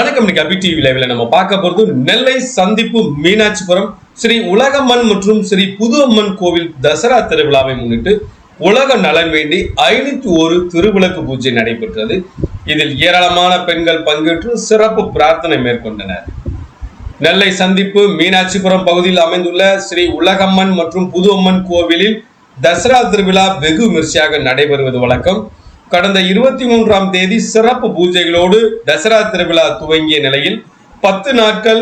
வணக்கம். இன்னைக்கு அபி டிவி லைவ்ல நம்ம பார்க்க போறது நெல்லை சந்திப்பு மீனாட்சிபுரம் ஸ்ரீ உலகம்மன் மற்றும் ஸ்ரீ புது அம்மன் கோவில் தசரா திருவிழாவை முன்னிட்டு உலக நலன் வேண்டி ஐநூத்தி ஒரு திருவிளக்கு பூஜை நடைபெற்றது. இதில் ஏராளமான பெண்கள் பங்கேற்று சிறப்பு பிரார்த்தனை மேற்கொண்டனர். நெல்லை சந்திப்பு மீனாட்சிபுரம் பகுதியில் அமைந்துள்ள ஸ்ரீ உலகம்மன் மற்றும் புது அம்மன் கோவிலில் தசரா திருவிழா வெகு விமர்சையாக நடைபெறுவது வழக்கம். கடந்த இருபத்தி மூன்றாம் தேதி சிறப்பு பூஜைகளோடு தசரா திருவிழா துவங்கிய நிலையில் பத்து நாட்கள்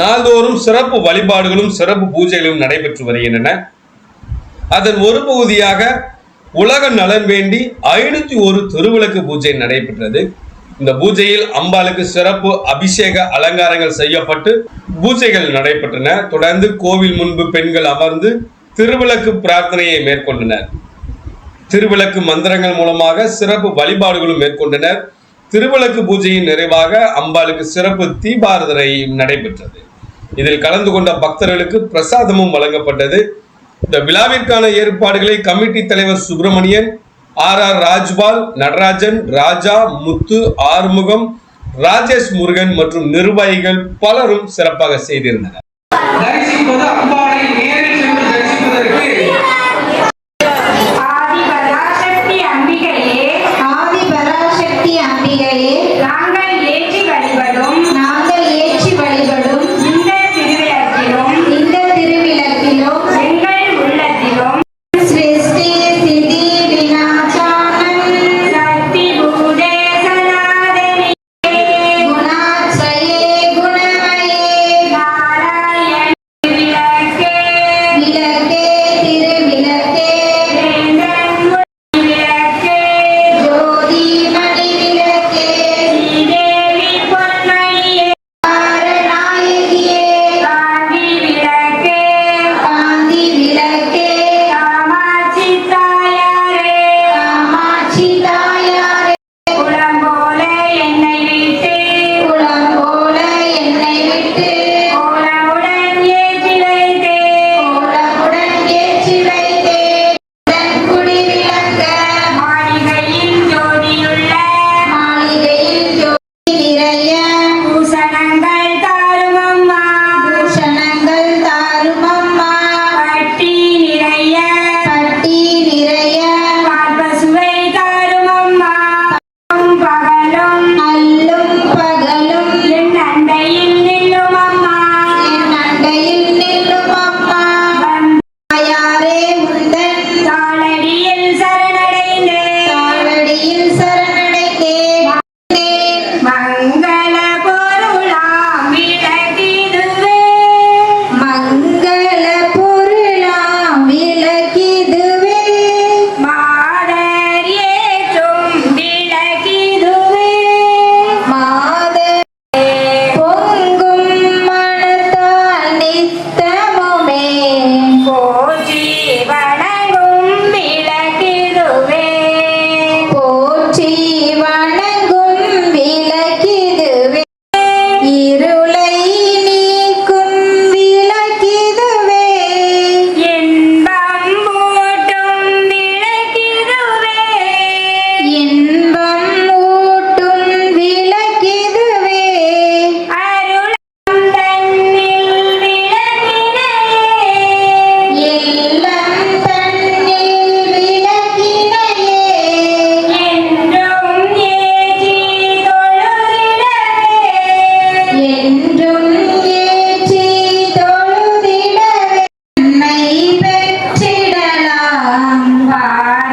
நாள்தோறும் சிறப்பு வழிபாடுகளும் சிறப்பு பூஜைகளும் நடைபெற்று வருகின்றன. அதன் ஒரு பகுதியாக உலக நலன் வேண்டி ஐநூத்தி ஒரு திருவிளக்கு பூஜை நடைபெற்றது. இந்த பூஜையில் அம்பாளுக்கு சிறப்பு அபிஷேக அலங்காரங்கள் செய்யப்பட்டு பூஜைகள் நடைபெற்றன. தொடர்ந்து கோவில் முன்பு பெண்கள் அமர்ந்து திருவிளக்கு பிரார்த்தனையை மேற்கொண்டனர். திருவிளக்கு மந்திரங்கள் மூலமாக சிறப்பு வழிபாடுகளும் மேற்கொண்டனர். திருவிளக்கு பூஜையின் நிறைவாக அம்பாளுக்கு சிறப்பு தீபாரதனை நடைபெற்றது. இதில் கலந்து கொண்ட பக்தர்களுக்கு பிரசாதமும் வழங்கப்பட்டது. இந்த விழாவிற்கான ஏற்பாடுகளை கமிட்டி தலைவர் சுப்பிரமணியன் ஆர் ஆர் ராஜ்பால் நடராஜன் ராஜா முத்து ஆறுமுகம் ராஜேஷ் முருகன் மற்றும் நிர்வாகிகள் பலரும் சிறப்பாக செய்திருந்தனர்.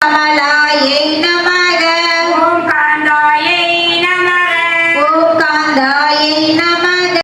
Kamala